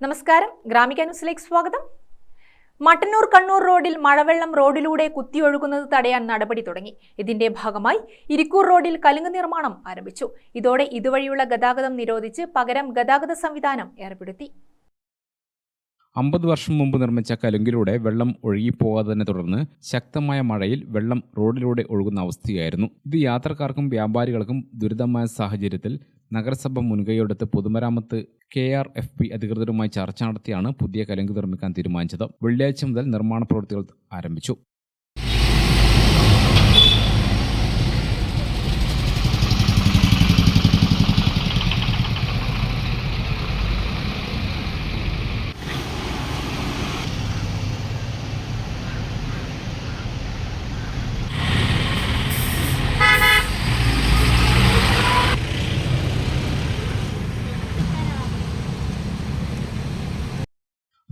നമസ്കാരം. ഗ്രാമിക ന്യൂസിലേക്ക് സ്വാഗതം. മട്ടന്നൂർ കണ്ണൂർ റോഡിൽ മഴവെള്ളം റോഡിലൂടെ കുത്തിയൊഴുകുന്നത് തടയാൻ നടപടി തുടങ്ങി. ഇതിന്റെ ഭാഗമായി ഇരിക്കൂർ റോഡിൽ കലുങ്ക് നിർമ്മാണം ആരംഭിച്ചു. ഇതോടെ ഇതുവഴിയുള്ള ഗതാഗതം നിരോധിച്ച് പകരം ഗതാഗത സംവിധാനം ഏർപ്പെടുത്തി. അമ്പത് വർഷം മുമ്പ് നിർമ്മിച്ച കലുങ്കിലൂടെ വെള്ളം ഒഴുകിപ്പോകാത്തതിനെ തുടർന്ന് ശക്തമായ മഴയിൽ വെള്ളം റോഡിലൂടെ ഒഴുകുന്ന അവസ്ഥയായിരുന്നു. ഇത് യാത്രക്കാർക്കും വ്യാപാരികൾക്കും ദുരിതമായ സാഹചര്യത്തിൽ നഗരസഭ മുൻകൈയെടുത്ത് പൊതുമരാമത്ത് കെ ആർ എഫ് പി അധികൃതരുമായി ചർച്ച നടത്തിയാണ് പുതിയ കലുങ്ക് നിർമ്മിക്കാൻ തീരുമാനിച്ചത്. വെള്ളിയാഴ്ച മുതൽ നിർമ്മാണ പ്രവൃത്തികൾ ആരംഭിച്ചു.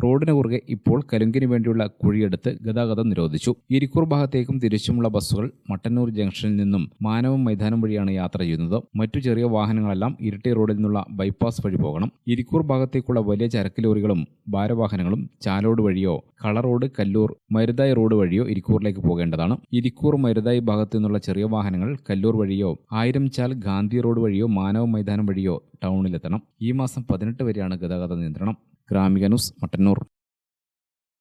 റോഡിന് കുറുകെ ഇപ്പോൾ കലുങ്കിന് വേണ്ടിയുള്ള കുഴിയെടുത്ത് ഗതാഗതം നിരോധിച്ചു. ഇരിക്കൂർ ഭാഗത്തേക്കും തിരിച്ചുമുള്ള ബസ്സുകൾ മട്ടന്നൂർ ജംഗ്ഷനിൽ നിന്നും മാനവം മൈതാനം വഴിയാണ് യാത്ര ചെയ്യുന്നത്. മറ്റു ചെറിയ വാഹനങ്ങളെല്ലാം ഇരട്ടി റോഡിൽ നിന്നുള്ള ബൈപ്പാസ് വഴി പോകണം. ഇരിക്കൂർ ഭാഗത്തേക്കുള്ള വലിയ ചരക്ക് ലോറികളും ഭാരവാഹനങ്ങളും ചാലോട് വഴിയോ കള റോഡ് കല്ലൂർ മരുതായി റോഡ് വഴിയോ ഇരിക്കൂറിലേക്ക് പോകേണ്ടതാണ്. ഇരിക്കൂർ മരുതായി ഭാഗത്തു നിന്നുള്ള ചെറിയ വാഹനങ്ങൾ കല്ലൂർ വഴിയോ ആയിരം ചാൽ ഗാന്ധി റോഡ് വഴിയോ മാനവ മൈതാനം വഴിയോ ടൗണിലെത്തണം. ഈ മാസം പതിനെട്ട് വരെയാണ് ഗതാഗത നിയന്ത്രണം. ഗ്രാമിക ന്യൂസ് മട്ടന്നൂർ.